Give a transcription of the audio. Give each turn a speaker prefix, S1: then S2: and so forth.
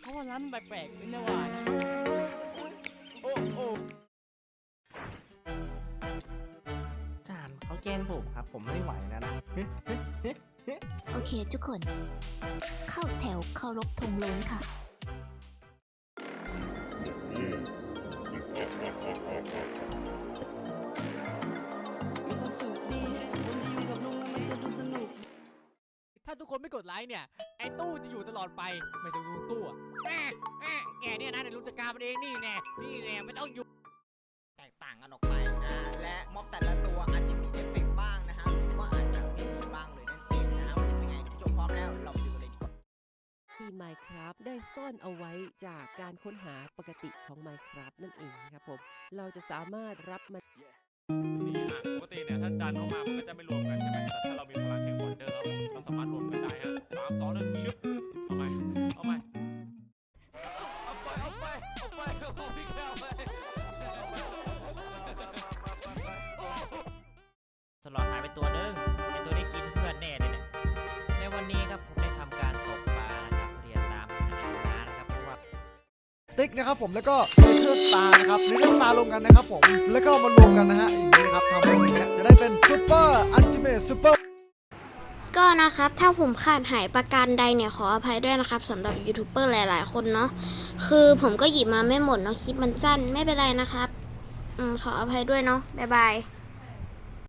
S1: เขาว่าร้านมันแปลกๆด้วยนะว่านะโอ้โอ้
S2: จานเขาแกล้งผมครับ ผมไม่ไหวแล้วนะ
S3: โอเคทุกคน เข้าแถวเคารพธงล้นค่ะ
S1: ทุกคนไม่กดไลค์เนี่ย ไอ้ตู้จะอยู่ตลอดไป ไม่ถึงลุงตู้อะแม่แม่แกเนี่ยนะเดี๋ยวลุงจัดการมันเองนี่แน่นี่แน่ไม่ต้องอยู่
S4: แตกต่างกันออกไปนะ และม็อบแต่ละตัวอาจจะมีเอฟเฟกต์บ้างนะฮะหรือว่าอาจจะไม่มีบ้างเลยนั่นเองนะฮะว่าจะเป็นไงคุณผู้ชมพร้อมแล้วเราไปดูกันเลยดีกว่า
S5: ที่ Minecraft ได้ซ่อนเอาไว้จากการค้นหาปกติของ Minecraft นั่นเองนะครับผม เราจะสามารถรับมัน
S6: นี่อะปกติเนี่ยถ้าจานเข้ามามันก็จะไม่รวมกันใช่ไหมแต่ถ้าเรา ส
S7: ลอดหายไปตัวหนึงไอตัวนี้กินเพื่อนแน่เลยเนี่ย ในวันนี้ครับผมได้ทำการตกปลานะครับเรียนตามหาไอ้น้านะครับเพราะว่า
S8: ติ๊กนะครับผมแล้วก็เนเธอร์สตาร์นะครับเนเธอร์สตาร์รวมกันนะครับผมแล้วก็มารวมกันนะฮะอย่างนี้ครับ
S9: ก็นะครับถ้าผมขาดหายประการใดเนี่ยขออภัยด้วยนะครับสำหรับยูทูบเบอร์หลาย ๆ คนเนาะคือผมก็หยิบมาไม่หมดเนาะคลิปมันสั้นไม่เป็นไรนะครับ อืมขออภัยด้วยเนาะบ๊ายบาย